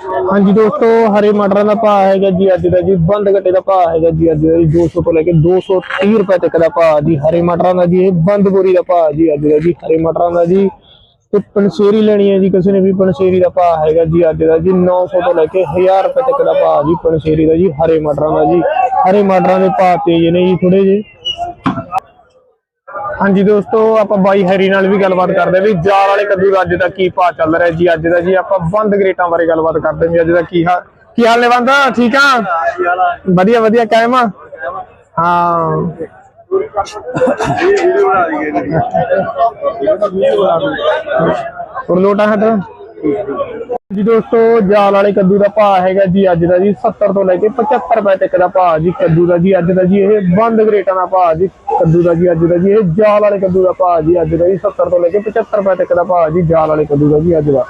ਹਾਂਜੀ ਦੋਸਤੋ, ਹਰੇ ਮਟਰਾਂ ਦਾ ਭਾਅ ਹੈਗਾ ਜੀ ਅੱਜ ਦਾ ਜੀ, ਬੰਦ ਗੱਟੇ ਦਾ ਭਾਅ ਹੈਗਾ ਜੀ ਅੱਜ ਦਾ ਜੀ 200 ਤੋਂ ਲੈ ਕੇ 230 ਰੁਪਏ ਤੱਕ ਦਾ ਭਾਅ ਜੀ, ਹਰੇ ਮਟਰਾਂ ਦਾ ਜੀ, ਇਹ ਬੰਦ ਬੋਰੀ ਦਾ ਭਾਅ ਜੀ ਅੱਜ ਦਾ ਜੀ, ਹਰੇ ਮਟਰਾਂ ਦਾ ਜੀ। ਤੇ ਪਨਸੇਰੀ ਲੈਣੀ ਹੈ ਜੀ, ਕਿਸੇ ਨੇ ਵੀ ਪਨਸੇਰੀ ਦਾ ਭਾਅ ਹੈਗਾ ਜੀ ਅੱਜ ਦਾ ਜੀ 900 ਤੋਂ ਲੈ ਕੇ 1000 ਰੁਪਏ ਤੱਕ ਦਾ ਭਾਅ ਜੀ ਪਨਸੇਰੀ ਦਾ ਜੀ, ਹਰੇ ਮਟਰਾਂ ਦਾ ਜੀ। ਹਰੇ ਮਟਰਾਂ ਦੇ ਭਾਅ ਤੇਜ਼ ਨੇ ਜੀ ਥੋੜੇ ਜਿਹੇ। ਹਾਂਜੀ ਦੋਸਤੋ ਆਪਾਂ ਬਾਈ ਹੈਰੀ ਨਾਲ ਵੀ ਗੱਲਬਾਤ ਕਰਦੇ ਹਾਂ ਵੀ ਜਾਲ ਵਾਲੇ ਕੱਦੂ ਦਾ ਅੱਜ ਦਾ ਕੀ ਭਾਅ ਚੱਲ ਰਿਹਾ ਜੀ ਅੱਜ ਦਾ ਜੀ ਆਪਾਂ ਬੰਦ ਗ੍ਰੇਟਾਂ ਬਾਰੇ ਗੱਲਬਾਤ ਕਰਦੇ ਵੀ ਅੱਜ ਦਾ ਕੀ ਹਾਲ ਕੀ ਹਾਲ ਨੇ ਬੰਦ? ਠੀਕ ਆ? ਵਧੀਆ ਵਧੀਆ ਕਾਇਮ ਆ? ਹਾਂ। ਹੋਰ ਲੋਟਾ ਹਟ ਜੀ ਦੋਸਤੋ, ਜਾਲ ਵਾਲੇ ਕੱਦੂ ਦਾ ਭਾਅ ਹੈਗਾ ਜੀ ਅੱਜ ਦਾ ਜੀ 70 ਤੋਂ ਲੈ ਕੇ 75 ਰੁਪਏ ਤੱਕ ਦਾ ਭਾਅ ਜੀ ਕੱਦੂ ਦਾ ਜੀ ਅੱਜ ਦਾ ਜੀ ਇਹ ਬੰਦ ਗ੍ਰੇਟਾਂ ਦਾ ਭਾਅ ਜੀ ਕੱਦੂ ਦਾ ਜੀ ਅੱਜ ਦਾ ਜੀ ਇਹ ਜਾਲ ਵਾਲੇ ਕੱਦੂ ਦਾ ਭਾਅ ਜੀ ਅੱਜ ਦਾ ਜੀ 70 ਤੋਂ ਲੈ ਕੇ 75 ਰੁਪਏ ਤੱਕ ਦਾ ਭਾਅ ਜੀ ਜਾਲ ਵਾਲੇ ਕੱਦੂ ਦਾ ਜੀ ਅੱਜ ਦਾ।